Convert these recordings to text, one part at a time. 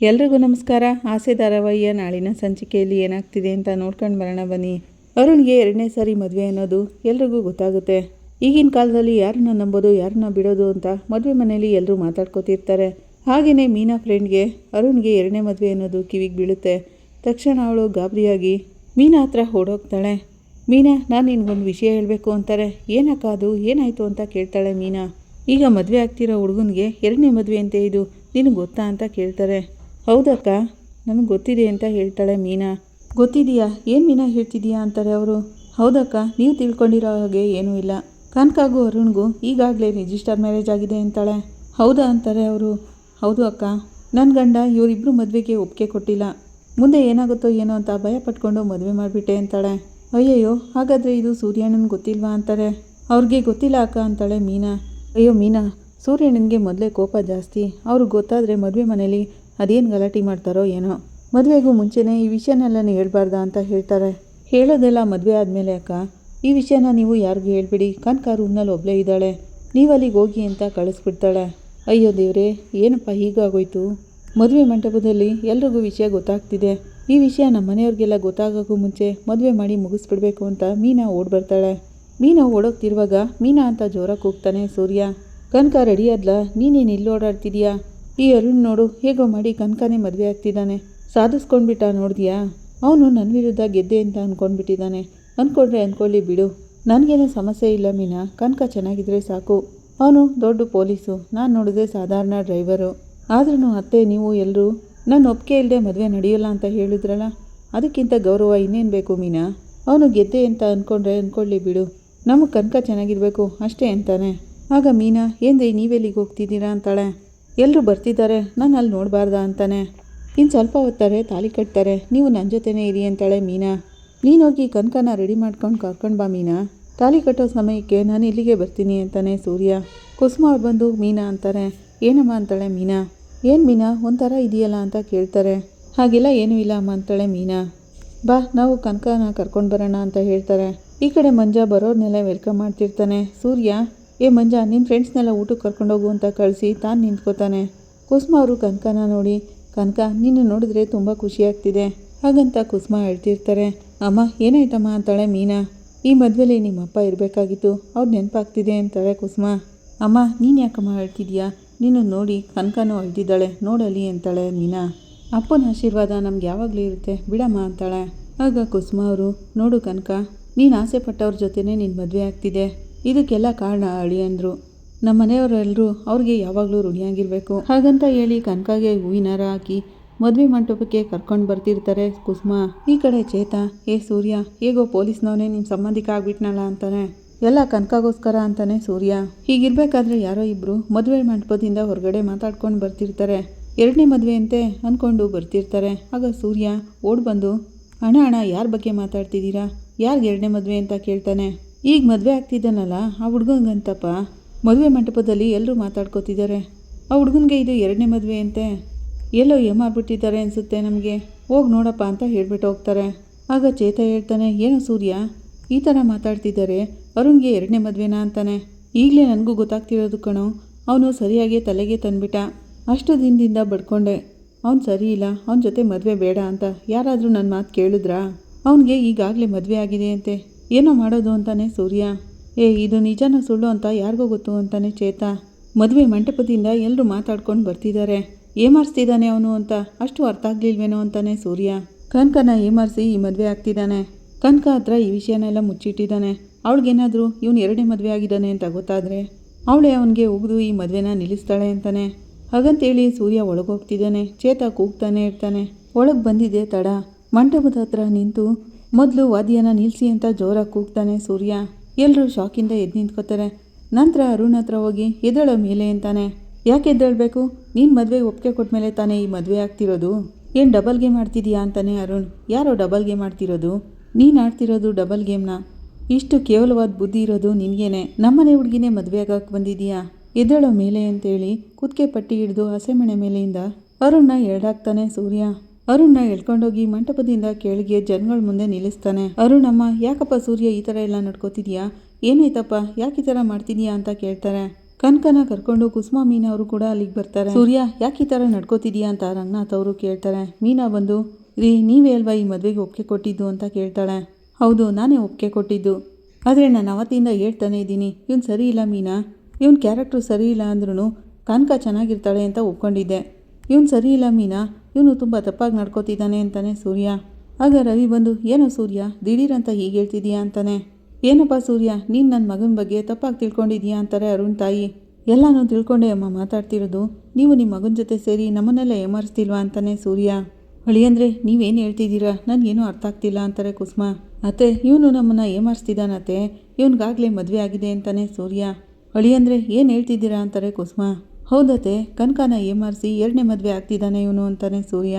ಎಲ್ರಿಗೂ ನಮಸ್ಕಾರ. ಆಸೆ ಧಾರಾವಾಹಿಯ ನಾಳಿನ ಸಂಚಿಕೆಯಲ್ಲಿ ಏನಾಗ್ತಿದೆ ಅಂತ ನೋಡ್ಕೊಂಡು ಬರೋಣ ಬನ್ನಿ. ಅರುಣ್ಗೆ ಎರಡನೇ ಸಾರಿ ಮದುವೆ ಅನ್ನೋದು ಎಲ್ರಿಗೂ ಗೊತ್ತಾಗುತ್ತೆ. ಈಗಿನ ಕಾಲದಲ್ಲಿ ಯಾರನ್ನ ನಂಬೋದು, ಯಾರನ್ನ ಬಿಡೋದು ಅಂತ ಮದುವೆ ಮನೆಯಲ್ಲಿ ಎಲ್ಲರೂ ಮಾತಾಡ್ಕೋತಿರ್ತಾರೆ. ಹಾಗೆಯೇ ಮೀನಾ ಫ್ರೆಂಡ್ಗೆ ಅರುಣ್ಗೆ ಎರಡನೇ ಮದುವೆ ಅನ್ನೋದು ಕಿವಿಗೆ ಬೀಳುತ್ತೆ. ತಕ್ಷಣ ಅವಳು ಗಾಬರಿಯಾಗಿ, ಮೀನಾ ಹತ್ರ ಓಡೋಗ್ತಾಳೆ. ಮೀನಾ, ನಾನು ನಿನ್ಗೊಂದು ವಿಷಯ ಹೇಳಬೇಕು ಅಂತಾರೆ. ಏನಕ್ಕ ಅದು? ಏನಾಯಿತು ಅಂತ ಕೇಳ್ತಾಳೆ ಮೀನಾ. ಈಗ ಮದುವೆ ಆಗ್ತಿರೋ ಹುಡುಗನಿಗೆ ಎರಡನೇ ಮದುವೆ ಅಂತೆ ಇದು. ನಿನಗೆ ಗೊತ್ತಾ ಅಂತ ಕೇಳ್ತಾರೆ. ಹೌದಕ್ಕ, ನನಗೆ ಗೊತ್ತಿದೆ ಅಂತ ಹೇಳ್ತಾಳೆ ಮೀನಾ. ಗೊತ್ತಿದೆಯಾ? ಏನು ಮೀನಾ ಹೇಳ್ತಿದೀಯಾ ಅಂತಾರೆ ಅವರು. ಹೌದಕ್ಕ, ನೀವು ತಿಳ್ಕೊಂಡಿರೋ ಹಾಗೆ ಏನೂ ಇಲ್ಲ. ಕನಕಾಗೂ ಅರುಣ್ಗೂ ಈಗಾಗಲೇ ರಿಜಿಸ್ಟರ್ ಮ್ಯಾರೇಜ್ ಆಗಿದೆ ಅಂತಾಳೆ. ಹೌದಾ ಅಂತಾರೆ ಅವರು. ಹೌದು ಅಕ್ಕ. ನನ್ನ ಗಂಡ ಇವರಿಬ್ಬರು ಮದುವೆಗೆ ಒಪ್ಪಿಗೆ ಕೊಟ್ಟಿಲ್ಲ. ಮುಂದೆ ಏನಾಗುತ್ತೋ ಏನೋ ಅಂತ ಭಯ ಪಟ್ಕೊಂಡು ಮದುವೆ ಮಾಡಿಬಿಟ್ಟೆ ಅಂತಾಳೆ. ಅಯ್ಯಯ್ಯೋ, ಹಾಗಾದರೆ ಇದು ಸೂರ್ಯಣ್ಣನ ಗೊತ್ತಿಲ್ವಾ ಅಂತಾರೆ. ಅವ್ರಿಗೆ ಗೊತ್ತಿಲ್ಲ ಅಕ್ಕ ಅಂತಾಳೆ ಮೀನಾ. ಅಯ್ಯೋ ಮೀನಾ, ಸೂರ್ಯಣ್ಣನಿಗೆ ಮೊದಲೇ ಕೋಪ ಜಾಸ್ತಿ. ಅವ್ರಿಗೆ ಗೊತ್ತಾದರೆ ಮದುವೆ ಮನೇಲಿ ಅದೇನು ಗಲಾಟೆ ಮಾಡ್ತಾರೋ ಏನೋ. ಮದುವೆಗೂ ಮುಂಚೆನೇ ಈ ವಿಷಯನೆಲ್ಲ ಹೇಳ್ಬಾರ್ದಾ ಅಂತ ಹೇಳ್ತಾರೆ. ಹೇಳೋದೆಲ್ಲ ಮದುವೆ ಆದಮೇಲೆ ಅಕ್ಕ. ಈ ವಿಷಯನ ನೀವು ಯಾರಿಗೂ ಹೇಳ್ಬಿಡಿ. ಕನಕ ರೂಮ್ನಲ್ಲಿ ಒಬ್ಬಳೇ ಇದ್ದಾಳೆ. ನೀವು ಅಲ್ಲಿಗೆ ಹೋಗಿ ಅಂತ ಕಳಿಸ್ಬಿಡ್ತಾಳೆ. ಅಯ್ಯೋ ದೇವರೇ, ಏನಪ್ಪ ಹೀಗಾಗೋಯ್ತು? ಮದುವೆ ಮಂಟಪದಲ್ಲಿ ಎಲ್ರಿಗೂ ವಿಷಯ ಗೊತ್ತಾಗ್ತಿದೆ. ಈ ವಿಷಯ ನಮ್ಮ ಮನೆಯವ್ರಿಗೆಲ್ಲ ಗೊತ್ತಾಗೋಕ್ಕೂ ಮುಂಚೆ ಮದುವೆ ಮಾಡಿ ಮುಗಿಸ್ಬಿಡ್ಬೇಕು ಅಂತ ಮೀನಾ ಓಡ್ ಬರ್ತಾಳೆ. ಮೀನಾ ಓಡೋಗ್ತಿರುವಾಗ ಮೀನಾ ಅಂತ ಜೋರಾಗಿ ಕೂಗ್ತಾನೆ ಸೂರ್ಯ. ಕನಕ ರೆಡಿ ನೀನೇನು ಇಲ್ಲಿ ಓಡಾಡ್ತಿದ್ಯಾ? ಈ ಅರುಣ್ ನೋಡು, ಹೇಗೋ ಮಾಡಿ ಕನಕನೇ ಮದುವೆ ಆಗ್ತಿದ್ದಾನೆ ಸಾಧಿಸ್ಕೊಂಡ್ಬಿಟ್ಟ ನೋಡಿದ್ಯಾ? ಅವನು ನನ್ನ ವಿರುದ್ಧ ಗೆದ್ದೆ ಅಂತ ಅಂದ್ಕೊಂಡ್ಬಿಟ್ಟಿದ್ದಾನೆ ಅಂದ್ಕೊಂಡ್ರೆ ಅಂದ್ಕೊಳ್ಳಿ ಬಿಡು. ನನಗೇನು ಸಮಸ್ಯೆ ಇಲ್ಲ ಮೀನಾ. ಕನಕ ಚೆನ್ನಾಗಿದ್ರೆ ಸಾಕು. ಅವನು ದೊಡ್ಡ ಪೊಲೀಸು. ನಾನು ನೋಡಿದ್ರೆ ಸಾಧಾರಣ ಡ್ರೈವರು. ಆದ್ರೂ ಅತ್ತೆ, ನೀವು ಎಲ್ಲರೂ ನನ್ನ ಒಪ್ಪಿಗೆ ಇಲ್ಲದೆ ಮದುವೆ ನಡೆಯೋಲ್ಲ ಅಂತ ಹೇಳಿದ್ರಲ್ಲ? ಅದಕ್ಕಿಂತ ಗೌರವ ಇನ್ನೇನು ಬೇಕು ಮೀನಾ? ಅವನು ಗೆದ್ದೆ ಅಂತ ಅಂದ್ಕೊಂಡ್ರೆ ಅಂದ್ಕೊಳ್ಳಿ ಬಿಡು. ನಮಗೆ ಕನಕ ಚೆನ್ನಾಗಿರಬೇಕು ಅಷ್ಟೇ ಅಂತಾನೆ. ಆಗ ಮೀನಾ, ಏನ್ರಿ ನೀವೆಲ್ಲಿಗೆ ಹೋಗ್ತಿದ್ದೀರಾ ಅಂತಾಳೆ. ಎಲ್ಲರೂ ಬರ್ತಿದ್ದಾರೆ, ನಾನು ಅಲ್ಲಿ ನೋಡಬಾರ್ದಾ ಅಂತಾನೆ. ಇನ್ನು ಸ್ವಲ್ಪ ಹೊತ್ತಾರೆ ತಾಲಿ ಕಟ್ತಾರೆ, ನೀವು ನನ್ನ ಜೊತೆನೇ ಇರಿ ಅಂತಾಳೆ ಮೀನಾ. ನೀನೋಗಿ ಕನಕನ ರೆಡಿ ಮಾಡ್ಕೊಂಡು ಕರ್ಕೊಂಡು ಬಾ ಮೀನಾ. ತಾಲಿ ಕಟ್ಟೋ ಸಮಯಕ್ಕೆ ನಾನು ಇಲ್ಲಿಗೆ ಬರ್ತೀನಿ ಅಂತಾನೆ ಸೂರ್ಯ. ಕುಸುಮ ಅವ್ರು ಬಂದು ಮೀನಾ ಅಂತಾರೆ. ಏನಮ್ಮ ಅಂತಾಳೆ ಮೀನಾ? ಏನು ಮೀನಾ, ಒಂಥರ ಇದೆಯಲ್ಲ ಅಂತ ಕೇಳ್ತಾರೆ. ಹಾಗೆಲ್ಲ ಏನೂ ಇಲ್ಲ ಅಮ್ಮ ಅಂತಾಳೆ ಮೀನಾ. ಬಾ, ನಾವು ಕನಕನ ಕರ್ಕೊಂಡು ಬರೋಣ ಅಂತ ಹೇಳ್ತಾರೆ. ಈ ಕಡೆ ಮಂಜ ಬರೋರ್ನೆಲ್ಲ ವೆಲ್ಕಮ್ ಮಾಡ್ತಿರ್ತಾನೆ. ಸೂರ್ಯ? ಏ ಮಂಜ ನಿನ್ನ ಫ್ರೆಂಡ್ಸ್ನೆಲ್ಲ ಊಟಕ್ಕೆ ಕರ್ಕೊಂಡೋಗು ಅಂತ ಕಳಿಸಿ, ತಾನು ನಿಂತ್ಕೋತಾನೆ. ಕುಸುಮ ಅವರು ಕನಕನ ನೋಡಿ, ಕನಕ, ನಿನ್ನ ನೋಡಿದ್ರೆ ತುಂಬ ಖುಷಿಯಾಗ್ತಿದೆ ಹಾಗಂತ ಕುಸುಮ ಹೇಳ್ತಿರ್ತಾರೆ, ಅಮ್ಮ, ಏನಾಯ್ತಮ್ಮ? ಅಂತಾಳೆ ಮೀನಾ. ಈ ಮದುವೆಲಿ ನಿಮ್ಮಪ್ಪ ಇರಬೇಕಾಗಿತ್ತು, ಅವ್ರು ನೆನಪಾಗ್ತಿದೆ ಅಂತಾಳೆ ಕುಸುಮ. ಅಮ್ಮ, ನೀನು ಯಾಕಮ್ಮ ಹೇಳ್ತಿದ್ಯಾ? ನೀನು ನೋಡಿ ಕನಕನೂ ಅಳ್ತಿದ್ದಾಳೆ ನೋಡಲಿ ಅಂತಾಳೆ ಮೀನಾ. ಅಪ್ಪನ ಆಶೀರ್ವಾದ ನಮ್ಗೆ ಯಾವಾಗಲೂ ಇರುತ್ತೆ, ಬಿಡಮ್ಮ ಅಂತಾಳೆ. ಆಗ ಕುಸುಮ ಅವರು, ನೋಡು ಕನಕ, ನೀನು ಆಸೆ ಪಟ್ಟವ್ರ ಜೊತೆನೇ ನಿನ್ನ ಮದುವೆ ಆಗ್ತಿದೆ. ಇದಕ್ಕೆಲ್ಲ ಕಾರಣ ಅಳಿಯಂದ್ರು ನಮ್ಮ ಮನೆಯವರೆಲ್ಲರೂ ಅವ್ರಿಗೆ ಯಾವಾಗಲೂ ಋಣಿಯಾಗಿರಬೇಕು ಹಾಗಂತ ಹೇಳಿ ಕನಕಾಗೆ ಹೂವಿನಾರ ಹಾಕಿ ಮದುವೆ ಮಂಟಪಕ್ಕೆ ಕರ್ಕೊಂಡು ಬರ್ತಿರ್ತಾರೆ ಕುಸುಮ. ಈ ಕಡೆ ಚೇತ ಏ ಸೂರ್ಯ, ಹೇಗೋ ಪೊಲೀಸ್ನವನೇ ನಿಮ್ಮ ಸಂಬಂಧಿಕ ಆಗ್ಬಿಟ್ನಲ್ಲ ಅಂತಾನೆ. ಎಲ್ಲ ಕನಕಾಗೋಸ್ಕರ ಅಂತಾನೆ ಸೂರ್ಯ. ಹೀಗಿರ್ಬೇಕಾದ್ರೆ ಯಾರೋ ಇಬ್ಬರು ಮದುವೆ ಮಂಟಪದಿಂದ ಹೊರಗಡೆ ಮಾತಾಡ್ಕೊಂಡು ಬರ್ತಿರ್ತಾರೆ. ಎರಡನೇ ಮದುವೆ ಅಂತೆ ಅಂದ್ಕೊಂಡು ಬರ್ತಿರ್ತಾರೆ. ಆಗ ಸೂರ್ಯ ಓಡ್ ಬಂದು, ಅಣ್ಣ ಅಣ್ಣ, ಯಾರ ಬಗ್ಗೆ ಮಾತಾಡ್ತಿದ್ದೀರಾ? ಯಾರಿಗೆ ಎರಡನೇ ಮದುವೆ ಅಂತ ಕೇಳ್ತಾನೆ? ಈಗ ಮದುವೆ ಆಗ್ತಿದ್ದಾನಲ್ಲ ಆ ಹುಡ್ಗಂಗಂತಪ್ಪ ಮದುವೆ ಮಂಟಪದಲ್ಲಿ ಎಲ್ಲರೂ ಮಾತಾಡ್ಕೋತಿದ್ದಾರೆ ಆ ಹುಡುಗನಿಗೆ ಇದು ಎರಡನೇ ಮದುವೆ ಅಂತೆ. ಎಲ್ಲೋ ಏಮಾರ್ಬಿಟ್ಟಿದ್ದಾರೆ ಅನಿಸುತ್ತೆ ನಮಗೆ. ಹೋಗಿ ನೋಡಪ್ಪ ಅಂತ ಹೇಳ್ಬಿಟ್ಟು ಹೋಗ್ತಾರೆ. ಆಗ ಚೇತ ಹೇಳ್ತಾನೆ, ಏನು ಸೂರ್ಯ, ಈ ಥರ ಮಾತಾಡ್ತಿದ್ದಾರೆ ಅರುಣ್ಗೆ ಎರಡನೇ ಮದುವೆನಾ ಅಂತಾನೆ. ಈಗಲೇ ನನಗೂ ಗೊತ್ತಾಗ್ತಿರೋದು ಕಣೋ. ಅವನು ಸರಿಯಾಗಿ ತಲೆಗೆ ತಂದ್ಬಿಟ್ಟ. ಅಷ್ಟು ದಿನದಿಂದ ಬಡ್ಕೊಂಡೆ. ಅವ್ನು ಸರಿ ಇಲ್ಲ, ಅವನ ಜೊತೆ ಮದುವೆ ಬೇಡ ಅಂತ ಯಾರಾದರೂ ನನ್ನ ಮಾತು ಕೇಳಿದ್ರಾ? ಅವನಿಗೆ ಈಗಾಗಲೇ ಮದುವೆ ಆಗಿದೆ ಅಂತೆ. ಏನೋ ಮಾಡೋದು ಅಂತಾನೆ ಸೂರ್ಯ. ಏ, ಇದು ನಿಜನ ಸುಳ್ಳು ಅಂತ ಯಾರಿಗೋ ಗೊತ್ತು ಅಂತಾನೆ ಚೇತ. ಮದುವೆ ಮಂಟಪದಿಂದ ಎಲ್ಲರೂ ಮಾತಾಡ್ಕೊಂಡು ಬರ್ತಿದ್ದಾರೆ. ಏಮಾರಿಸ್ತಿದ್ದಾನೆ ಅವನು ಅಂತ ಅಷ್ಟು ಅರ್ಥ ಆಗ್ಲಿಲ್ವೇನೋ ಅಂತಾನೆ ಸೂರ್ಯ. ಕನಕನ ಏಮಾರಿಸಿ ಈ ಮದುವೆ ಆಗ್ತಿದ್ದಾನೆ. ಕನಕ ಹತ್ರ ಈ ವಿಷಯನೆಲ್ಲ ಮುಚ್ಚಿಟ್ಟಿದ್ದಾನೆ. ಅವಳಿಗೇನಾದರೂ ಇವನು ಎರಡೇ ಮದುವೆ ಆಗಿದ್ದಾನೆ ಅಂತ ಗೊತ್ತಾದರೆ ಅವಳೇ ಅವನಿಗೆ ಉಗಿದು ಈ ಮದುವೆನ ನಿಲ್ಲಿಸ್ತಾಳೆ ಅಂತಾನೆ. ಹಾಗಂತೇಳಿ ಸೂರ್ಯ ಒಳಗೋಗ್ತಿದ್ದಾನೆ. ಚೇತ ಕೂಗ್ತಾನೆ ಇರ್ತಾನೆ. ಒಳಗೆ ಬಂದಿದೆ ತಡ. ಮಂಟಪದ ಹತ್ರ ನಿಂತು ಮೊದಲು ವಾದಿಯನ್ನು ನಿಲ್ಲಿಸಿ ಅಂತ ಜೋರಾಗಿ ಕೂಗ್ತಾನೆ ಸೂರ್ಯ. ಎಲ್ಲರೂ ಶಾಕಿಂದ ಎದ್ದು ನಿಂತ್ಕೋತಾರೆ. ನಂತರ ಅರುಣ್ ಹತ್ರ ಹೋಗಿ, ಎದ್ದೇಳೋ ಮೇಲೆ ಅಂತಾನೆ. ಯಾಕೆ ಎದ್ದೇಳಬೇಕು? ನೀನು ಮದುವೆಗೆ ಒಪ್ಪಿಗೆ ಕೊಟ್ಮೇಲೆ ತಾನೇ ಈ ಮದುವೆ ಆಗ್ತಿರೋದು? ಏನು ಡಬಲ್ ಗೇಮ್ ಆಡ್ತಿದೀಯಾ? ಅಂತಾನೆ ಅರುಣ್. ಯಾರೋ ಡಬಲ್ ಗೇಮ್ ಆಡ್ತಿರೋದು? ನೀನು ಆಡ್ತಿರೋದು ಡಬಲ್ ಗೇಮ್ನ? ಇಷ್ಟು ಕೇವಲವಾದ ಬುದ್ಧಿ ಇರೋದು ನಿನಗೇನೆ. ನಮ್ಮನೆ ಹುಡುಗಿನೇ ಮದುವೆ ಆಗಕ್ಕೆ ಬಂದಿದೀಯಾ? ಎದ್ದೇಳೋ ಮೇಲೆ ಅಂತೇಳಿ ಕುತ್ತಿಗೆ ಪಟ್ಟಿ ಹಿಡಿದು ಹಸೆಮಣೆ ಮೇಲೆಯಿಂದ ಅರುಣ್ನ ಎರಡಾಗ್ತಾನೆ ಸೂರ್ಯ. ಅರುಣ್ನ ಎಳ್ಕೊಂಡೋಗಿ ಮಂಟಪದಿಂದ ಕೆಳಗೆ ಜನಗಳ ಮುಂದೆ ನಿಲ್ಲಿಸ್ತಾನೆ. ಅರುಣಮ್ಮ ಯಾಕಪ್ಪ ಸೂರ್ಯ ಈ ಥರ ಎಲ್ಲ ನಡ್ಕೋತಿದ್ಯಾ? ಏನಾಯ್ತಪ್ಪ ಯಾಕೆ ಈ ಥರ ಮಾಡ್ತಿದ್ಯಾ? ಅಂತ ಕೇಳ್ತಾರೆ. ಕನಕನ ಕರ್ಕೊಂಡು ಕುಸುಮಾ ಮೀನಾ ಅವರು ಕೂಡ ಅಲ್ಲಿಗೆ ಬರ್ತಾರೆ. ಸೂರ್ಯ, ಯಾಕೆ ಈ ಥರ ನಡ್ಕೋತಿದ್ಯಾ? ಅಂತ ರಂಗನಾಥ್ ಅವರು ಕೇಳ್ತಾರೆ. ಮೀನಾ ಬಂದು, ರೀ, ನೀವೇ ಅಲ್ವಾ ಈ ಮದುವೆಗೆ ಒಪ್ಪಿಗೆ ಕೊಟ್ಟಿದ್ದು? ಅಂತ ಕೇಳ್ತಾಳೆ. ಹೌದು, ನಾನೇ ಒಪ್ಪಿಗೆ ಕೊಟ್ಟಿದ್ದು. ಆದರೆ ನಾನು ಅವತ್ತಿಂದ ಹೇಳ್ತಾನೆ ಇದ್ದೀನಿ. ಇವ್ನು ಸರಿ ಇಲ್ಲ ಮೀನಾ. ಇವನ ಕ್ಯಾರೆಕ್ಟ್ರು ಸರಿ ಇಲ್ಲ ಅಂದ್ರೂ ಕನಕ ಚೆನ್ನಾಗಿರ್ತಾಳೆ ಅಂತ ಒಪ್ಕೊಂಡಿದ್ದೆ. ಇವನು ಸರಿ ಇಲ್ಲ ಮೀನಾ. ಇವನು ತುಂಬ ತಪ್ಪಾಗಿ ನಡ್ಕೋತಿದ್ದಾನೆ ಅಂತಾನೆ ಸೂರ್ಯ. ಆಗ ರವಿ ಬಂದು, ಏನೋ ಸೂರ್ಯ, ದಿಢೀರಂತ ಹೀಗೆ ಹೇಳ್ತಿದೀಯಾ ಅಂತಾನೆ. ಏನಪ್ಪ ಸೂರ್ಯ, ನೀನು ನನ್ನ ಮಗನ ಬಗ್ಗೆ ತಪ್ಪಾಗಿ ತಿಳ್ಕೊಂಡಿದ್ಯಾ ಅಂತಾರೆ ಅರುಣ್ ತಾಯಿ. ಎಲ್ಲನೂ ತಿಳ್ಕೊಂಡೆ ಅಮ್ಮ ಮಾತಾಡ್ತಿರೋದು. ನೀವು ನಿಮ್ಮ ಮಗನ ಜೊತೆ ಸೇರಿ ನಮ್ಮನ್ನೆಲ್ಲ ಏಮಾರಿಸ್ತಿಲ್ವಾ ಅಂತಾನೆ ಸೂರ್ಯ. ಅಳಿಯಂದ್ರೆ ನೀವೇನು ಹೇಳ್ತಿದ್ದೀರಾ? ನನಗೇನು ಅರ್ಥ ಆಗ್ತಿಲ್ಲ ಅಂತಾರೆ ಕುಸುಮ. ಅತ್ತೆ, ಇವನು ನಮ್ಮನ್ನು ಏಮಾರಿಸ್ತಿದ್ದಾನತ್ತೆ ಇವನಿಗಾಗಲೇ ಮದುವೆ ಆಗಿದೆ ಅಂತಾನೆ ಸೂರ್ಯ. ಅಳಿಯಂದ್ರೆ ಏನು ಹೇಳ್ತಿದ್ದೀರಾ ಅಂತಾರೆ ಕುಸುಮ. ಹೌದತ್ತೆ, ಕನಕನ ಏಮಾರಿಸಿ ಎರಡನೇ ಮದುವೆ ಆಗ್ತಿದ್ದಾನೆ ಇವನು ಅಂತಾನೆ ಸೂರ್ಯ.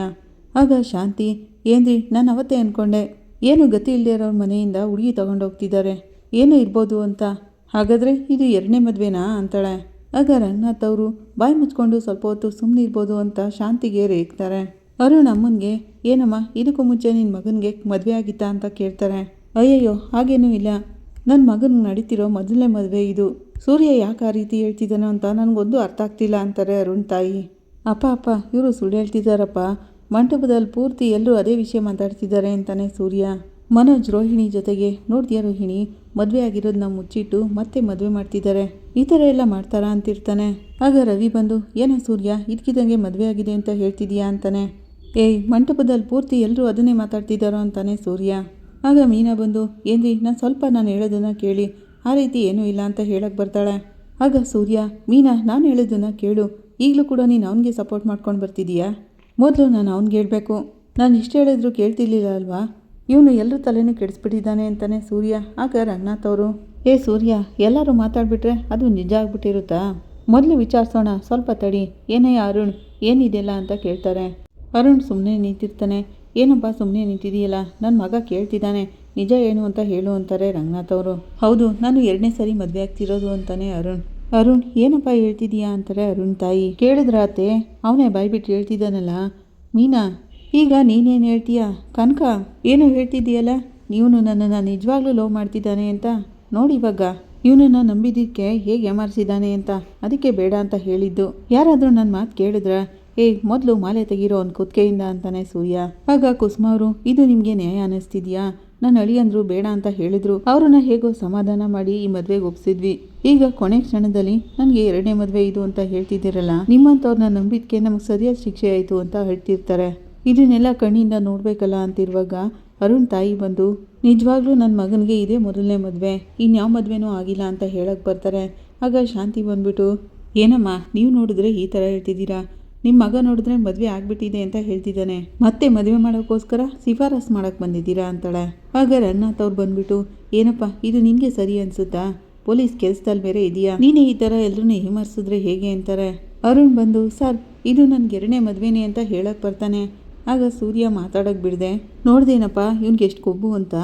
ಆಗ ಶಾಂತಿ, ಏನ್ರಿ, ನಾನು ಅವತ್ತೇ ಅಂದ್ಕೊಂಡೆ ಏನು ಗತಿ ಇಲ್ಲದೆ ಇರೋರ ಮನೆಯಿಂದ ಹುಡುಗಿ ತಗೊಂಡೋಗ್ತಿದ್ದಾರೆ. ಏನು ಇರ್ಬೋದು ಅಂತ. ಹಾಗಾದರೆ ಇದು ಎರಡನೇ ಮದುವೆನಾ ಅಂತಾಳೆ. ಆಗ ರಂಗನಾಥ್ ಅವರು, ಬಾಯಿ ಮುಚ್ಕೊಂಡು ಸ್ವಲ್ಪ ಹೊತ್ತು ಸುಮ್ಮನೆ ಇರ್ಬೋದು ಅಂತ ಶಾಂತಿಗೆ ರೇಗ್ತಾರೆ. ಅರುಣ್ ಅಮ್ಮನಿಗೆ, ಏನಮ್ಮ, ಇದಕ್ಕೂ ಮುಂಚೆ ನಿನ್ನ ಮಗನಿಗೆ ಮದುವೆ ಆಗಿತ್ತಾ ಅಂತ ಕೇಳ್ತಾರೆ. ಅಯ್ಯಯ್ಯೋ, ಹಾಗೇನೂ ಇಲ್ಲ. ನನ್ನ ಮಗನಿಗೆ ನಡೀತಿರೋ ಮೊದಲನೇ ಮದುವೆ ಇದು. ಸೂರ್ಯ ಯಾಕೆ ಆ ರೀತಿ ಹೇಳ್ತಿದ್ದಾನೋ ಅಂತ ನನಗೊಂದು ಅರ್ಥ ಆಗ್ತಿಲ್ಲ ಅಂತಾರೆ ಅರುಣ್ ತಾಯಿ. ಅಪ್ಪ ಅಪ್ಪ, ಇವರು ಸುಳ್ಳು ಹೇಳ್ತಿದ್ದಾರಪ್ಪ. ಮಂಟಪದಲ್ಲಿ ಪೂರ್ತಿ ಎಲ್ಲರೂ ಅದೇ ವಿಷಯ ಮಾತಾಡ್ತಿದ್ದಾರೆ ಅಂತಾನೆ ಸೂರ್ಯ. ಮನೋಜ್ ರೋಹಿಣಿ ಜೊತೆಗೆ ನೋಡ್ತೀಯ ರೋಹಿಣಿ? ಮದುವೆ ಆಗಿರೋದನ್ನ ಮುಚ್ಚಿಟ್ಟು ಮತ್ತೆ ಮದುವೆ ಮಾಡ್ತಿದ್ದಾರೆ. ಈ ಥರ ಎಲ್ಲ ಮಾಡ್ತಾರಾ ಅಂತಿರ್ತಾನೆ. ಆಗ ರವಿ ಬಂದು, ಏನೋ ಸೂರ್ಯ, ಇದ್ಕಿದಂಗೆ ಮದುವೆ ಆಗಿದೆ ಅಂತ ಹೇಳ್ತಿದ್ಯಾ ಅಂತಾನೆ. ಏಯ್, ಮಂಟಪದಲ್ಲಿ ಪೂರ್ತಿ ಎಲ್ಲರೂ ಅದನ್ನೇ ಮಾತಾಡ್ತಿದ್ದಾರೋ? ಅಂತಾನೆ ಸೂರ್ಯ. ಆಗ ಮೀನಾ ಬಂದು, ಏನ್ರಿ, ನಾನು ಸ್ವಲ್ಪ ನಾನು ಹೇಳೋದನ್ನ ಕೇಳಿ. ಆ ರೀತಿ ಏನೂ ಇಲ್ಲ ಅಂತ ಹೇಳಕ್ಕೆ ಬರ್ತಾಳೆ. ಆಗ ಸೂರ್ಯ, ಮೀನಾ, ನಾನು ಹೇಳಿದ್ದನ್ನು ಕೇಳು. ಈಗಲೂ ಕೂಡ ನೀನು ಅವನಿಗೆ ಸಪೋರ್ಟ್ ಮಾಡ್ಕೊಂಡು ಬರ್ತಿದ್ದೀಯಾ ಮೊದಲು ನಾನು ಅವ್ನಿಗೆ ಹೇಳಬೇಕು. ನಾನು ಇಷ್ಟು ಹೇಳಿದ್ರು ಕೇಳ್ತಿರ್ಲಿಲ್ಲ ಅಲ್ವಾ? ಇವನು ಎಲ್ಲರ ತಲೆನೂ ಕೆಡಿಸ್ಬಿಟ್ಟಿದ್ದಾನೆ ಅಂತಾನೆ ಸೂರ್ಯ, ಆಗ ರಂಗನಾಥ್ ಅವರು, ಏ ಸೂರ್ಯ, ಎಲ್ಲರೂ ಮಾತಾಡ್ಬಿಟ್ರೆ ಅದು ನಿಜ ಆಗ್ಬಿಟ್ಟಿರುತ್ತಾ? ಮೊದಲು ವಿಚಾರಿಸೋಣ, ಸ್ವಲ್ಪ ತಡಿ. ಏನೇ ಅರುಣ್, ಏನಿದೆಯಲ್ಲ ಅಂತ ಕೇಳ್ತಾರೆ. ಅರುಣ್ ಸುಮ್ಮನೆ ನಿಂತಿರ್ತಾನೆ. ಏನಪ್ಪ ಸುಮ್ಮನೆ ನಿಂತಿದೆಯಲ್ಲ? ನನ್ನ ಮಗ ಕೇಳ್ತಿದ್ದಾನೆ. ನಿಜ ಏನು ಅಂತ ಹೇಳು ಅಂತಾರೆ ರಂಗನಾಥ್ ಅವರು. ಹೌದು, ನಾನು ಎರಡನೇ ಸರಿ ಮದುವೆ ಆಗ್ತಿರೋದು ಅಂತಾನೆ ಅರುಣ್. ಅರುಣ್, ಏನಪ್ಪ ಹೇಳ್ತಿದೀಯಾ ಅಂತಾರೆ ಅರುಣ್ ತಾಯಿ. ಕೇಳಿದ್ರಾತೆ ಅವನೇ ಬಾಯ್ಬಿಟ್ಟು ಹೇಳ್ತಿದ್ದಾನಲ್ಲ. ಮೀನಾ, ಈಗ ನೀನೇನು ಹೇಳ್ತೀಯಾ? ಕನಕ, ಏನು ಹೇಳ್ತಿದ್ದೀಯಲ್ಲ? ಇವನು ನನ್ನನ್ನು ನಿಜವಾಗ್ಲೂ ಲವ್ ಮಾಡ್ತಿದ್ದಾನೆ ಅಂತ? ನೋಡಿ ಇವಾಗ, ಇವನನ್ನ ನಂಬಿದ್ದಕ್ಕೆ ಹೇಗೆ ಏಮಾರಿಸಿದ್ದಾನೆ ಅಂತ? ಅದಕ್ಕೆ ಬೇಡ ಅಂತ ಹೇಳಿದ್ದು. ಯಾರಾದರೂ ನನ್ನ ಮಾತು ಕೇಳಿದ್ರ? ಏ, ಮೊದಲು ಮಾಲೆ ತೆಗಿರೋ ಒಂದು ಕುತ್ತಿಗೆಯಿಂದ ಅಂತಾನೆ ಸೂರ್ಯ. ಆಗ ಕುಸುಮ ಅವರು, ಇದು ನಿಮಗೆ ನ್ಯಾಯ ಅನ್ನಿಸ್ತಿದ್ಯಾ? ನನ್ನ ಅಳಿಯಂದ್ರು ಬೇಡ ಅಂತ ಹೇಳಿದ್ರು. ಅವ್ರನ್ನ ಹೇಗೋ ಸಮಾಧಾನ ಮಾಡಿ ಈ ಮದ್ವೆಗೆ ಒಪ್ಸಿದ್ವಿ. ಈಗ ಕೊನೆ ಕ್ಷಣದಲ್ಲಿ ನನಗೆ ಎರಡನೇ ಮದುವೆ ಇದು ಅಂತ ಹೇಳ್ತಿದ್ದೀರಲ್ಲ ನಿಮ್ಮಂಥವ್ರನ್ನ ನಂಬಿಕೆ ನಮಗೆ ಸರಿಯಾದ ಶಿಕ್ಷೆ ಆಯಿತು ಅಂತ ಹೇಳ್ತಿರ್ತಾರೆ. ಇದನ್ನೆಲ್ಲ ಕಣ್ಣಿಂದ ನೋಡಬೇಕಲ್ಲ ಅಂತಿರುವಾಗ ಅರುಣ್ ತಾಯಿ ಬಂದು, ನಿಜವಾಗ್ಲೂ ನನ್ನ ಮಗನಿಗೆ ಇದೇ ಮೊದಲನೇ ಮದುವೆ ಇನ್ಯಾವ ಮದುವೆನೂ ಆಗಿಲ್ಲ ಅಂತ ಹೇಳಕ್ಕೆ ಬರ್ತಾರೆ. ಆಗ ಶಾಂತಿ ಬಂದ್ಬಿಟ್ಟು, ಏನಮ್ಮ, ನೀವು ನೋಡಿದ್ರೆ ಈ ಥರ ಹೇಳ್ತಿದ್ದೀರಾ? ನಿಮ್ಮ ಮಗ ನೋಡಿದ್ರೆ ಮದುವೆ ಆಗ್ಬಿಟ್ಟಿದೆ ಅಂತ ಹೇಳ್ತಿದ್ದಾನೆ. ಮತ್ತೆ ಮದುವೆ ಮಾಡೋಕ್ಕೋಸ್ಕರ ಶಿಫಾರಸ್ ಮಾಡೋಕೆ ಬಂದಿದ್ದೀರಾ ಅಂತಾಳೆ. ಆಗ ರಂಗನಾಥ್ ಅವ್ರು ಬಂದ್ಬಿಟ್ಟು, ಏನಪ್ಪ, ಇದು ನಿನಗೆ ಸರಿ ಅನ್ಸುತ್ತಾ? ಪೊಲೀಸ್ ಕೆಲಸದಲ್ಲಿ ಬೇರೆ ಇದೆಯಾ ನೀನೇ ಈ ಥರ ಎಲ್ಲರನ್ನೂ ಹಿಮರ್ಸಿದ್ರೆ ಹೇಗೆ ಅಂತಾರೆ? ಅರುಣ್ ಬಂದು, ಸರ್, ಇದು ನನಗೆ ಎರಡನೇ ಮದುವೆನೇ ಅಂತ ಹೇಳಕ್ಕೆ ಬರ್ತಾನೆ. ಆಗ ಸೂರ್ಯ ಮಾತಾಡೋಕೆ ಬಿಡದೆ, ನೋಡ್ದೇನಪ್ಪ, ಇವ್ನಿಗೆ ಎಷ್ಟು ಕೊಬ್ಬು ಅಂತ?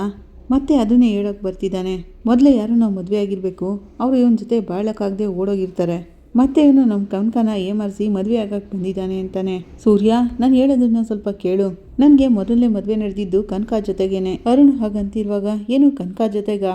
ಮತ್ತೆ ಅದನ್ನೇ ಹೇಳೋಕೆ ಬರ್ತಿದ್ದಾನೆ. ಮೊದಲೇ ಯಾರು ನಾವು ಮದುವೆ ಆಗಿರಬೇಕು, ಅವರು ಇವನ ಜೊತೆ ಬಾಳಕ್ಕಾಗದೆ ಓಡೋಗಿರ್ತಾರೆ. ಮತ್ತೆ ಇವನು ನಮ್ಮ ಕನಕನ ಏಮರ್ಸಿ ಮದುವೆ ಆಗಕ್ಕೆ ಬಂದಿದ್ದಾನೆ ಅಂತಾನೆ. ಸೂರ್ಯ, ನಾನು ಹೇಳೋದನ್ನ ಸ್ವಲ್ಪ ಕೇಳು. ನನಗೆ ಮೊದಲನೇ ಮದುವೆ ನಡೆದಿದ್ದು ಕನಕ ಜೊತೆಗೇನೆ. ಅರುಣ್ ಹಾಗಂತಿರುವಾಗ ಏನು ಕನಕ ಜೊತೆಗ?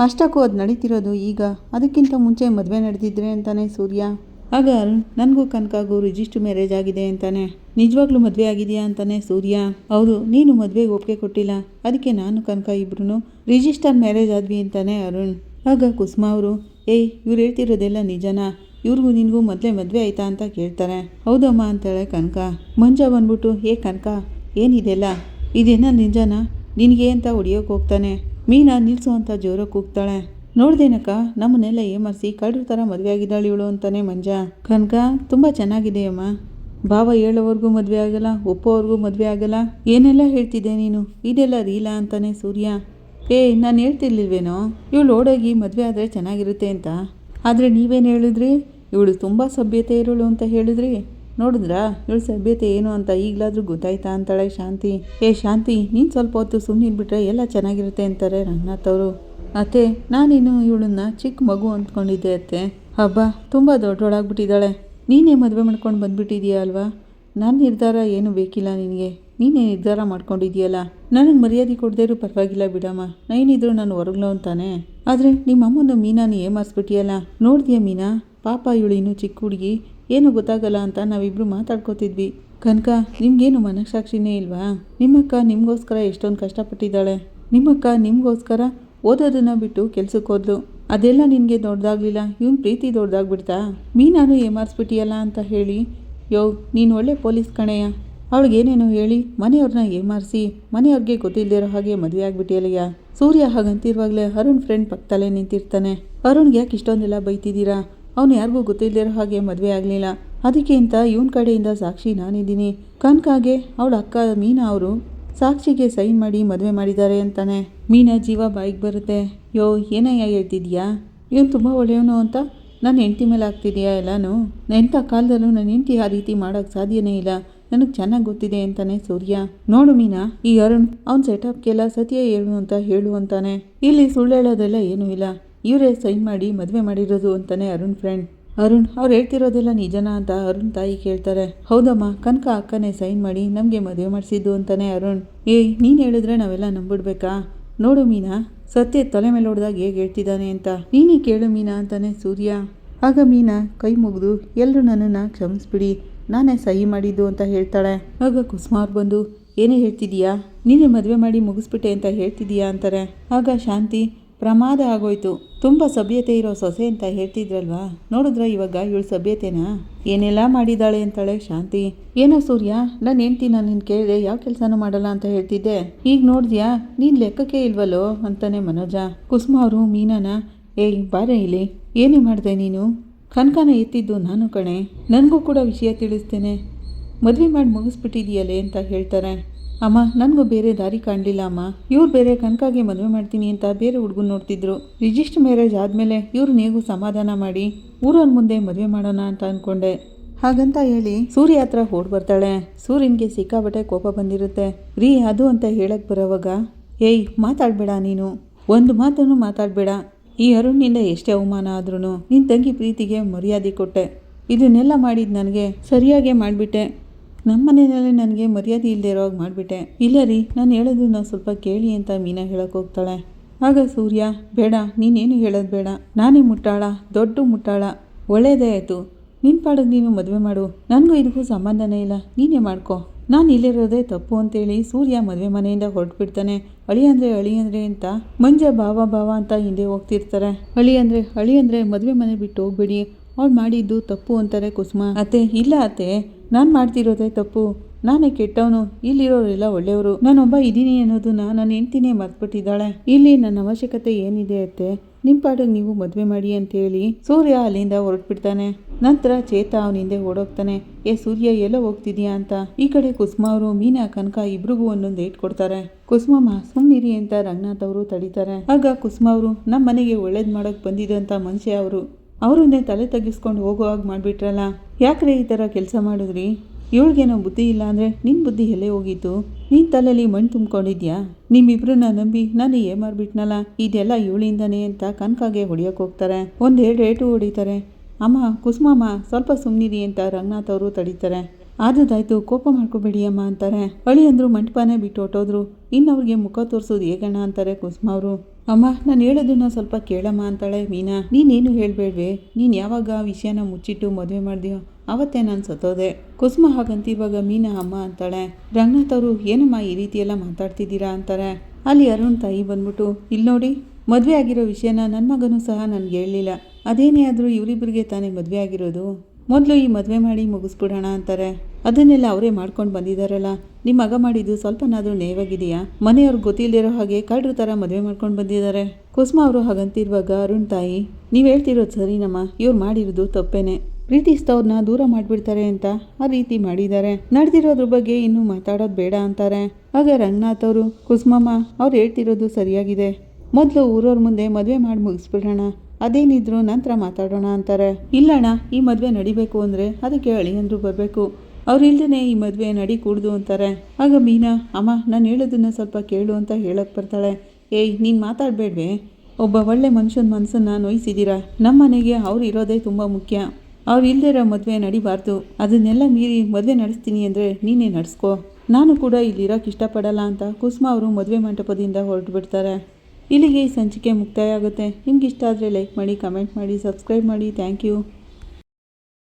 ಅಷ್ಟಕ್ಕೂ ಅದು ನಡೀತಿರೋದು ಈಗ. ಅದಕ್ಕಿಂತ ಮುಂಚೆ ಮದುವೆ ನಡೆದಿದ್ರೆ ಅಂತಾನೆ ಸೂರ್ಯ. ಆಗ ಅರುಣ್, ನನಗೂ ಕನಕಾಗೂ ರಿಜಿಸ್ಟರ್ ಮ್ಯಾರೇಜ್ ಆಗಿದೆ ಅಂತಾನೆ. ನಿಜವಾಗ್ಲೂ ಮದುವೆ ಆಗಿದೆಯಾ ಅಂತಾನೆ ಸೂರ್ಯ. ಹೌದು, ನೀನು ಮದುವೆಗೆ ಒಪ್ಪಿಗೆ ಕೊಟ್ಟಿಲ್ಲ. ಅದಕ್ಕೆ ನಾನು ಕನಕ ಇಬ್ರು ರಿಜಿಸ್ಟರ್ ಮ್ಯಾರೇಜ್ ಆದ್ವಿ ಅಂತಾನೆ ಅರುಣ್. ಆಗ ಕುಸುಮ ಅವರು, ಏಯ್, ಇವ್ರು ಹೇಳ್ತಿರೋದೆಲ್ಲ ನಿಜನಾ? ಇವ್ರಿಗೂ ನಿನಗೂ ಮೊದಲೇ ಮದುವೆ ಆಯ್ತಾ ಅಂತ ಕೇಳ್ತಾರೆ. ಹೌದಮ್ಮ ಅಂತೇಳೆ ಕನಕ. ಮಂಜ ಬಂದ್ಬಿಟ್ಟು, ಏ ಕನಕ, ಏನಿದೆಲ್ಲ? ಇದೇನ ನಿಜಾನ? ನಿನಗೆ ಅಂತ ಹೊಡಿಯೋಕೆ ಹೋಗ್ತಾನೆ. ಮೀನಾ ನಿಲ್ಸು ಅಂತ ಜೋರಾಗಿ ಕೂಗ್ತಾಳೆ. ನೋಡ್ದೇನಕ್ಕ ನಮ್ಮನ್ನೆಲ್ಲ ಏಮರ್ಸಿ ಕಳ್ರ ಥರ ಮದುವೆ ಆಗಿದ್ದಾಳೆ ಇವಳು ಅಂತಾನೆ ಮಂಜ. ಕನಕ, ತುಂಬ ಚೆನ್ನಾಗಿದೆಯಮ್ಮ. ಭಾವ ಹೇಳೋವರೆಗೂ ಮದುವೆ ಆಗಲ್ಲ, ಒಪ್ಪೋವರೆಗೂ ಮದುವೆ ಆಗಲ್ಲ. ಏನೆಲ್ಲ ಹೇಳ್ತಿದ್ದೆ ನೀನು? ಇದೆಲ್ಲ ರೀಲಾ ಅಂತಾನೆ ಸೂರ್ಯ. ಏ, ನಾನು ಹೇಳ್ತಿರ್ಲಿಲ್ವೇನೋ? ಇವಳು ಓಡೋಗಿ ಮದುವೆ ಆದರೆ ಚೆನ್ನಾಗಿರುತ್ತೆ ಅಂತ. ಆದರೆ ನೀವೇನು ಹೇಳಿದ್ರಿ? ಇವಳು ತುಂಬ ಸಭ್ಯತೆ ಇರೋಳು ಅಂತ ಹೇಳಿದ್ರಿ. ನೋಡಿದ್ರಾ? ಇವಳು ಸಭ್ಯತೆ ಏನು ಅಂತ ಈಗಲಾದರೂ ಗೊತ್ತಾಯ್ತಾ ಅಂತಾಳೆ ಶಾಂತಿ. ಏ ಶಾಂತಿ, ನೀನು ಸ್ವಲ್ಪ ಹೊತ್ತು ಸುಮ್ಮನೆ ಬಿಟ್ರೆ ಎಲ್ಲ ಚೆನ್ನಾಗಿರುತ್ತೆ ಅಂತಾರೆ ರಂಗನಾಥ್ ಅವರು. ಅತ್ತೆ, ನಾನೇನು ಇವಳನ್ನ ಚಿಕ್ಕ ಮಗು ಅಂದ್ಕೊಂಡಿದ್ದೆ ಅತ್ತೆ? ಹಬ್ಬ, ತುಂಬ ದೊಡ್ಡೊಳಾಗ್ಬಿಟ್ಟಿದ್ದಾಳೆ ನೀನೇ ಮದುವೆ ಮಾಡ್ಕೊಂಡು ಬಂದ್ಬಿಟ್ಟಿದೀಯ ಅಲ್ವಾ? ನನ್ನ ನಿರ್ಧಾರ ಏನು ಬೇಕಿಲ್ಲ ನಿನಗೆ. ನೀನೇ ನಿರ್ಧಾರ ಮಾಡ್ಕೊಂಡಿದ್ಯಲ್ಲ? ನನಗೆ ಮರ್ಯಾದೆ ಕೊಡದೇ ಪರವಾಗಿಲ್ಲ ಬಿಡಮ್ಮ. ಏನಿದ್ರು ನಾನು ಹೊರಗ್ಲೋ ಅಂತಾನೆ. ಆದರೆ ನಿಮ್ಮ ಅಮ್ಮನ ಮೀನಾನು ಏಮಾರಿಸ್ಬಿಟ್ಟಿಯಲ್ಲ ನೋಡ್ತೀಯ ಮೀನಾ? ಪಾಪ ಇವಳು ಇನ್ನೂ ಚಿಕ್ಕ ಹುಡುಗಿ. ಏನು ಗೊತ್ತಾಗಲ್ಲ ಅಂತ ನಾವಿಬ್ರು ಮಾತಾಡ್ಕೋತಿದ್ವಿ. ಕನಕ, ನಿಮ್ಗೇನು ಮನಸ್ಸಾಕ್ಷಿನೇ ಇಲ್ವಾ? ನಿಮ್ಮಕ್ಕ ನಿಮಗೋಸ್ಕರ ಎಷ್ಟೊಂದು ಕಷ್ಟಪಟ್ಟಿದ್ದಾಳೆ. ನಿಮ್ಮಕ್ಕ ನಿಮಗೋಸ್ಕರ ಓದೋದನ್ನು ಬಿಟ್ಟು ಕೆಲ್ಸಕ್ಕೆ ಹೋದ್ಲು. ಅದೆಲ್ಲ ನಿನಗೆ ದೊಡ್ಡದಾಗ್ಲಿಲ್ಲ. ಇವನ್ ಪ್ರೀತಿ ದೊಡ್ಡದಾಗ್ಬಿಡ್ತಾ. ಮೀನಾನು ಏಮಾರಿಸ್ಬಿಟ್ಟಿಯಲ್ಲ ಅಂತ ಹೇಳಿ, ಯೋ, ನೀನು ಒಳ್ಳೆ ಪೊಲೀಸ್ ಕಣೆಯ. ಅವಳಿಗೇನೇನೋ ಹೇಳಿ, ಮನೆಯವ್ರನ್ನ ಏಮಾರಿಸಿ ಮನೆಯವ್ರಿಗೆ ಗೊತ್ತಿಲ್ಲದಿರೋ ಹಾಗೆ ಮದುವೆ ಆಗ್ಬಿಟ್ಟಿಯಲ್ಲಯ್ಯ. ಸೂರ್ಯ ಹಾಗಂತಿರುವಾಗಲೇ ಅರುಣ್ ಫ್ರೆಂಡ್ ಪಕ್ಕದಲ್ಲೇ ನಿಂತಿರ್ತಾನೆ. ಅರುಣ್ಗೆ ಯಾಕೆ ಇಷ್ಟೊಂದೆಲ್ಲ ಬೈತಿದ್ದೀರಾ? ಅವನು ಯಾರಿಗೂ ಗೊತ್ತಿಲ್ಲದಿರೋ ಹಾಗೆ ಮದುವೆ ಆಗಲಿಲ್ಲ. ಅದಕ್ಕೆ ಅಂತ ಇವನ್ ಕಡೆಯಿಂದ ಸಾಕ್ಷಿ ನಾನಿದ್ದೀನಿ. ಕನ್ಕಾಗೆ ಅವಳ ಅಕ್ಕ ಮೀನಾ ಅವರು ಸಾಕ್ಷಿಗೆ ಸೈನ್ ಮಾಡಿ ಮದುವೆ ಮಾಡಿದ್ದಾರೆ ಅಂತಾನೆ. ಮೀನಾ ಜೀವ ಬಾಯಿಗೆ ಬರುತ್ತೆ. ಯೋ, ಏನಯ್ಯ ಹೇಳ್ತಿದ್ಯಾ? ಇವನು ತುಂಬ ಒಳ್ಳೆಯವನು ಅಂತ ನನ್ನ ಹೆಂಡತಿ ಮೇಲೆ ಆಗ್ತಿದೆಯಾ ಎಲ್ಲನೂ? ಎಂಥ ಕಾಲದಲ್ಲೂ ನನ್ನ ಹೆಂಡತಿ ಆ ರೀತಿ ಮಾಡೋಕ್ಕೆ ಸಾಧ್ಯನೇ ಇಲ್ಲ. ನನಗೆ ಚೆನ್ನಾಗಿ ಗೊತ್ತಿದೆ ಅಂತಾನೆ ಸೂರ್ಯ. ನೋಡು ಮೀನಾ, ಈ ಅರುಣ್ ಅವ್ನ ಸೆಟಪ್ಗೆಲ್ಲ ಸತ್ಯ ಏನು ಅಂತ ಹೇಳು ಅಂತಾನೆ. ಇಲ್ಲಿ ಸುಳ್ಳು ಹೇಳೋದೆಲ್ಲ ಏನೂ ಇಲ್ಲ. ಇವರೇ ಸೈನ್ ಮಾಡಿ ಮದುವೆ ಮಾಡಿರೋದು ಅಂತಾನೆ ಅರುಣ್ ಫ್ರೆಂಡ್ ಅರುಣ್, ಅವ್ರು ಹೇಳ್ತಿರೋದೆಲ್ಲ ನಿಜನಾ ಅಂತ ಅರುಣ್ ತಾಯಿ ಕೇಳ್ತಾರೆ. ಹೌದಮ್ಮ, ಕನಕ ಅಕ್ಕನೇ ಸೈನ್ ಮಾಡಿ ನಮಗೆ ಮದುವೆ ಮಾಡಿಸಿದ್ದು ಅಂತಾನೆ ಅರುಣ್. ಏಯ್, ನೀನು ಹೇಳಿದ್ರೆ ನಾವೆಲ್ಲ ನಂಬಿಡ್ಬೇಕಾ? ನೋಡು ಮೀನಾ, ಸತ್ಯ ತಲೆ ಮೇಲೆ ಹೊಡೆದಾಗ ಹೇಗೆ ಹೇಳ್ತಿದ್ದಾನೆ ಅಂತ. ನೀನೇ ಕೇಳು ಮೀನಾ ಅಂತಾನೆ ಸೂರ್ಯ. ಆಗ ಮೀನಾ ಕೈ ಮುಗಿದು, ಎಲ್ಲರೂ ನನ್ನನ್ನು ಕ್ಷಮಿಸ್ಬಿಡಿ, ನಾನೇ ಸಹಿ ಮಾಡಿದ್ದು ಅಂತ ಹೇಳ್ತಾಳೆ. ಆಗ ಕುಸುಮಾರ್ ಬಂದು, ಏನೇ ಹೇಳ್ತಿದೀಯಾ ನೀನೇ ಮದುವೆ ಮಾಡಿ ಮುಗಿಸ್ಬಿಟ್ಟೆ ಅಂತ ಹೇಳ್ತಿದೀಯಾ ಅಂತಾರೆ. ಆಗ ಶಾಂತಿ, ಪ್ರಮಾದ ಆಗೋಯ್ತು. ತುಂಬ ಸಭ್ಯತೆ ಇರೋ ಸೊಸೆ ಅಂತ ಹೇಳ್ತಿದ್ರಲ್ವಾ? ನೋಡಿದ್ರ ಇವಾಗ ಇವಳು ಸಭ್ಯತೆನಾ? ಏನೆಲ್ಲ ಮಾಡಿದಾಳೆ ಅಂತಾಳೆ ಶಾಂತಿ. ಏನೋ ಸೂರ್ಯ, ನಾನು ಹೆಂಡ್ತಿ ನಾನು ನಿನ್ನ ಕೇಳಿದೆ ಯಾವ ಕೆಲಸನೂ ಮಾಡಲ್ಲ ಅಂತ ಹೇಳ್ತಿದ್ದೆ. ಈಗ ನೋಡಿದ್ಯಾ, ನೀನು ಲೆಕ್ಕಕ್ಕೆ ಇಲ್ವಲ್ಲೋ? ಅಂತಾನೆ ಮನೋಜ. ಕುಸುಮ ಅವರು ಮೀನಾನ ಏಯ್, ಬಾರೆ ಇಲ್ಲಿ ಏನೇ ಮಾಡಿದೆ ನೀನು? ಕನಕನ ಎತ್ತಿದ್ದು ನಾನು ಕಣೆ. ನನಗೂ ಕೂಡ ವಿಷಯ ತಿಳಿಸ್ತೇನೆ. ಮದುವೆ ಮಾಡಿ ಮುಗಿಸ್ಬಿಟ್ಟಿದೆಯಲ್ಲೇ ಅಂತ ಹೇಳ್ತಾರೆ. ಅಮ್ಮ, ನನಗೂ ಬೇರೆ ದಾರಿ ಕಾಣಲಿಲ್ಲ ಅಮ್ಮ. ಇವ್ರು ಬೇರೆ ಕನಕಾಗೆ ಮದುವೆ ಮಾಡ್ತೀನಿ ಅಂತ ಬೇರೆ ಹುಡುಗನ ನೋಡ್ತಿದ್ರು. ರಿಜಿಸ್ಟರ್ ಮ್ಯಾರೇಜ್ ಆದಮೇಲೆ ಇವ್ರು ನೀಗೂ ಸಮಾಧಾನ ಮಾಡಿ ಊರವ್ರ ಮುಂದೆ ಮದುವೆ ಮಾಡೋಣ ಅಂತ ಅಂದ್ಕೊಂಡೆ ಹಾಗಂತ ಹೇಳಿ ಸೂರ್ಯ ಹತ್ರ ಓಡ್ ಬರ್ತಾಳೆ. ಸೂರ್ಯನಿಗೆ ಸಿಕ್ಕಾಬಟ್ಟೆ ಕೋಪ ಬಂದಿರುತ್ತೆ. ರೀ, ಅದು ಅಂತ ಹೇಳಕ್ಕೆ ಬರೋವಾಗ, ಏಯ್, ಮಾತಾಡಬೇಡ ನೀನು. ಒಂದು ಮಾತನ್ನು ಮಾತಾಡಬೇಡ. ಈ ಅರುಣ್ನಿಂದ ಎಷ್ಟೇ ಅವಮಾನ ಆದ್ರೂ ನಿನ್ನ ತಂಗಿ ಪ್ರೀತಿಗೆ ಮರ್ಯಾದೆ ಕೊಟ್ಟೆ. ಇದನ್ನೆಲ್ಲ ಮಾಡಿದ್ದು ನನಗೆ ಸರಿಯಾಗೇ ಮಾಡಿಬಿಟ್ಟೆ. ನಮ್ಮ ಮನೆಯಲ್ಲಿ ನನಗೆ ಮರ್ಯಾದೆ ಇಲ್ಲದೆ ಇರೋ ಹಾಗೆ ಮಾಡಿಬಿಟ್ಟೆ. ಇಲ್ಲ ರೀ, ನಾನು ಹೇಳೋದನ್ನ ಸ್ವಲ್ಪ ಕೇಳಿ ಅಂತ ಮೀನಾ ಹೇಳಕ್ಕೆ ಹೋಗ್ತಾಳೆ. ಆಗ ಸೂರ್ಯ, ಬೇಡ, ನೀನೇನು ಹೇಳೋದು ಬೇಡ. ನಾನೇ ಮುಟ್ಟಾಳ, ದೊಡ್ಡ ಮುಟ್ಟಾಳ. ಒಳ್ಳೇದೇ ಆಯಿತು. ನಿನ್ನ ಪಾಡಿಗೆ ನೀನು ಮದುವೆ ಮಾಡು. ನನಗೂ ಇದಕ್ಕೂ ಸಂಬಂಧನೇ ಇಲ್ಲ. ನೀನೇ ಮಾಡ್ಕೊ. ನಾನು ಇಲ್ಲಿರೋದೇ ತಪ್ಪು ಅಂತೇಳಿ ಸೂರ್ಯ ಮದುವೆ ಮನೆಯಿಂದ ಹೊರಟ್ಬಿಡ್ತಾನೆ. ಅಳಿ ಅಂದರೆ ಅಳಿ ಅಂದರೆ ಅಂತ ಮಂಜ ಭಾವ ಭಾವ ಅಂತ ಹಿಂದೆ ಹೋಗ್ತಿರ್ತಾರೆ. ಅಳಿ ಅಂದರೆ ಅಳಿ ಅಂದರೆ ಮದುವೆ ಮನೆ ಬಿಟ್ಟು ಹೋಗ್ಬೇಡಿ. ಅವ್ಳು ಮಾಡಿದ್ದು ತಪ್ಪು ಅಂತಾರೆ ಕುಸುಮ. ಅತ್ತೆ, ಇಲ್ಲ ಅತ್ತೆ, ನಾನು ಮಾಡ್ತಿರೋದೇ ತಪ್ಪು. ನಾನೇ ಕೆಟ್ಟವನು, ಇಲ್ಲಿರೋರೆಲ್ಲ ಒಳ್ಳೆಯವರು. ನಾನೊಬ್ಬ ಇದ್ದೀನಿ ಅನ್ನೋದನ್ನ ನನ್ನ ಹೆಂಡ್ತಿನೇ ಮರ್ತುಬಿಟ್ಟಿದ್ದಾಳೆ. ಇಲ್ಲಿ ನನ್ನ ಅವಶ್ಯಕತೆ ಏನಿದೆ ಅತ್ತೆ? ನಿಮ್ಮ ಪಾಡಿಗೆ ನೀವು ಮದುವೆ ಮಾಡಿ ಅಂತೇಳಿ ಸೂರ್ಯ ಅಲ್ಲಿಂದ ಹೊರಟ್ಬಿಡ್ತಾನೆ. ನಂತರ ಚೇತ ಅವನಿಂದೆ ಓಡೋಗ್ತಾನೆ. ಏ ಸೂರ್ಯ, ಎಲ್ಲೋ ಹೋಗ್ತಿದ್ಯಾ ಅಂತ? ಈ ಕಡೆ ಕುಸುಮ ಅವರು, ಮೀನಾ, ಕನಕ ಇಬ್ರಿಗೂ ಒಂದೊಂದು ಏಟ್ ಕೊಡ್ತಾರೆ. ಕುಸುಮಮ್ಮ ಸುಮ್ಮನಿರಿ ಅಂತ ರಂಗನಾಥ್ ಅವರು ತಡೀತಾರೆ. ಆಗ ಕುಸುಮ ಅವರು ನಮ್ಮ ಮನೆಗೆ ಒಳ್ಳೇದು ಮಾಡೋಕೆ ಬಂದಿದ್ದಂಥ ಮನುಷ್ಯ ಅವರು. ಅವರನ್ನೇ ತಲೆ ತಗ್ಗಿಸ್ಕೊಂಡು ಹೋಗೋ ಹಾಗೆ ಮಾಡಿಬಿಟ್ರಲ್ಲ. ಯಾಕ್ರೆ ಈ ಥರ ಕೆಲಸ ಮಾಡಿದ್ರಿ? ಇವಳಿಗೇನೋ ಬುದ್ಧಿ ಇಲ್ಲ ಅಂದರೆ ನಿನ್ನ ಬುದ್ಧಿ ಎಲ್ಲೇ ಹೋಗಿತ್ತು? ನಿನ್ನ ತಲೆಯಲ್ಲಿ ಮಣ್ಣು ತುಂಬ್ಕೊಂಡಿದ್ಯಾ? ನಿಮ್ಮಿಬ್ರನ್ನ ನಂಬಿ ನಾನು ಏ ಮಾಡಿಬಿಟ್ನಲ್ಲ ಇದೆಲ್ಲ ಇವಳಿಂದನೇ ಅಂತ ಕನಕಾಗೆ ಹೊಡಿಯೋಕೆ ಹೋಗ್ತಾರೆ. ಒಂದು ಎರಡು ಏಟು ಹೊಡಿತಾರೆ. ಅಮ್ಮ ಕುಸುಮಮ್ಮ ಸ್ವಲ್ಪ ಸುಮ್ಮನಿರಿ ಅಂತ ರಂಗನಾಥ್ ಅವರು ತಡೀತಾರೆ. ಆದದಾಯ್ತು ಕೋಪ ಮಾಡ್ಕೋಬೇಡಿ ಅಮ್ಮ ಅಂತಾರೆ. ಅಳಿ ಅಂದ್ರು ಮಂಟಪನೇ ಬಿಟ್ಟು ಹೊಟ್ಟೋದ್ರು ಇನ್ನು ಅವ್ರಿಗೆ ಮುಖ ತೋರಿಸೋದು ಹೇಗಣ್ಣ ಅಂತಾರೆ ಕುಸುಮ ಅವರು. ಅಮ್ಮ, ನಾನು ಹೇಳೋದನ್ನ ಸ್ವಲ್ಪ ಕೇಳಮ್ಮ ಅಂತಾಳೆ ಮೀನಾ. ನೀನೇನು ಹೇಳ್ಬೇಡ್ವೆ? ನೀನು ಯಾವಾಗ ವಿಷಯನ ಮುಚ್ಚಿಟ್ಟು ಮದುವೆ ಮಾಡ್ದೆಯೋ? ಅವತ್ತೇ ನಾನು ಸತ್ತೋದೆ. ಕುಸುಮ ಹಾಗಂತ ಇವಾಗ ಮೀನಾ ಅಮ್ಮ ಅಂತಾಳೆ. ರಂಗನಾಥ್ ಅವರು, ಏನಮ್ಮ ಈ ರೀತಿ ಎಲ್ಲ ಮಾತಾಡ್ತಿದ್ದೀರಾ? ಅಂತಾರೆ. ಅಲ್ಲಿ ಅರುಣ್ ತಾಯಿ ಬಂದ್ಬಿಟ್ಟು ಇಲ್ಲಿ ನೋಡಿ, ಮದುವೆ ಆಗಿರೋ ವಿಷಯನ ನನ್ನ ಮಗನೂ ಸಹ ನನಗೆ ಹೇಳಲಿಲ್ಲ. ಅದೇನೇ ಆದರೂ ಇವರಿಬ್ಬರಿಗೆ ತಾನೇ ಮದುವೆ ಆಗಿರೋದು? ಮೊದಲು ಈ ಮದುವೆ ಮಾಡಿ ಮುಗಿಸ್ಬಿಡೋಣ ಅಂತಾರೆ. ಅದನ್ನೆಲ್ಲ ಅವರೇ ಮಾಡ್ಕೊಂಡು ಬಂದಿದ್ದಾರಲ್ಲ ನಿಮ್ಮ ಮಗ ಮಾಡಿದ್ದು ಸ್ವಲ್ಪನಾದರೂ ನೇವಾಗಿದೆಯಾ? ಮನೆಯವ್ರಿಗೆ ಗೊತ್ತಿಲ್ಲದಿರೋ ಹಾಗೆ ಕಳ್ಳರು ಥರ ಮದುವೆ ಮಾಡ್ಕೊಂಡು ಬಂದಿದ್ದಾರೆ ಕುಸುಮ ಅವರು ಹಾಗಂತಿರುವಾಗ ಅರುಣ್ ತಾಯಿ, ನೀವು ಹೇಳ್ತಿರೋದು ಸರಿನಮ್ಮ. ಇವ್ರು ಮಾಡಿರೋದು ತಪ್ಪೇನೆ. ಪ್ರೀತಿಸ್ತವ್ರನ್ನ ದೂರ ಮಾಡಿಬಿಡ್ತಾರೆ ಅಂತ ಆ ರೀತಿ ಮಾಡಿದ್ದಾರೆ. ನಡೆದಿರೋದ್ರ ಬಗ್ಗೆ ಇನ್ನೂ ಮಾತಾಡೋದು ಬೇಡ ಅಂತಾರೆ. ಆಗ ರಂಗನಾಥ್ ಅವರು, ಕುಸುಮಮ್ಮ, ಅವ್ರು ಹೇಳ್ತಿರೋದು ಸರಿಯಾಗಿದೆ. ಮೊದಲು ಊರವ್ರ ಮುಂದೆ ಮದುವೆ ಮಾಡಿ ಮುಗಿಸ್ಬಿಡೋಣ. ಅದೇನಿದ್ರು ನಂತರ ಮಾತಾಡೋಣ ಅಂತಾರೆ. ಇಲ್ಲಣ್ಣ, ಈ ಮದುವೆ ನಡಿಬೇಕು ಅಂದರೆ ಅದಕ್ಕೆ ಅಳಿಯಂದ್ರು ಬರಬೇಕು. ಅವ್ರು ಇಲ್ದೇ ಈ ಮದುವೆ ನಡಿ ಕೂಡ್ದು ಅಂತಾರೆ. ಆಗ ಮೀನಾ, ಅಮ್ಮ, ನಾನು ಹೇಳೋದನ್ನ ಸ್ವಲ್ಪ ಕೇಳು ಅಂತ ಹೇಳಕ್ಕೆ ಬರ್ತಾಳೆ. ಏಯ್, ನೀನು ಮಾತಾಡಬೇಡ್ವೆ. ಒಬ್ಬ ಒಳ್ಳೆ ಮನುಷ್ಯನ ಮನಸ್ಸನ್ನು ನೋಯಿಸಿದ್ದೀರಾ ನಮ್ಮ ಮನೆಗೆ ಅವ್ರು ಇರೋದೇ ತುಂಬ ಮುಖ್ಯ. ಅವ್ರು ಇರೋ ಮದುವೆ ನಡಿಬಾರ್ದು. ಅದನ್ನೆಲ್ಲ ಮೀರಿ ಮದುವೆ ನಡೆಸ್ತೀನಿ ಅಂದರೆ ನೀನೇ ನಡೆಸ್ಕೋ. ನಾನು ಕೂಡ ಇಲ್ಲಿರೋಕೆ ಇಷ್ಟಪಡಲ್ಲ ಅಂತ ಕುಸುಮ ಅವರು ಮದುವೆ ಮಂಟಪದಿಂದ ಹೊರಟು ಬಿಡ್ತಾರೆ ಇಲ್ಲಿಗೆ ಈ ಸಂಚಿಕೆ ಮುಕ್ತಾಯ ಆಗುತ್ತೆ. ನಿಮ್ಗೆ ಇಷ್ಟ ಆದರೆ ಲೈಕ್ ಮಾಡಿ ಕಮೆಂಟ್ ಮಾಡಿ ಸಬ್ಸ್ಕ್ರೈಬ್ ಮಾಡಿ. Thank you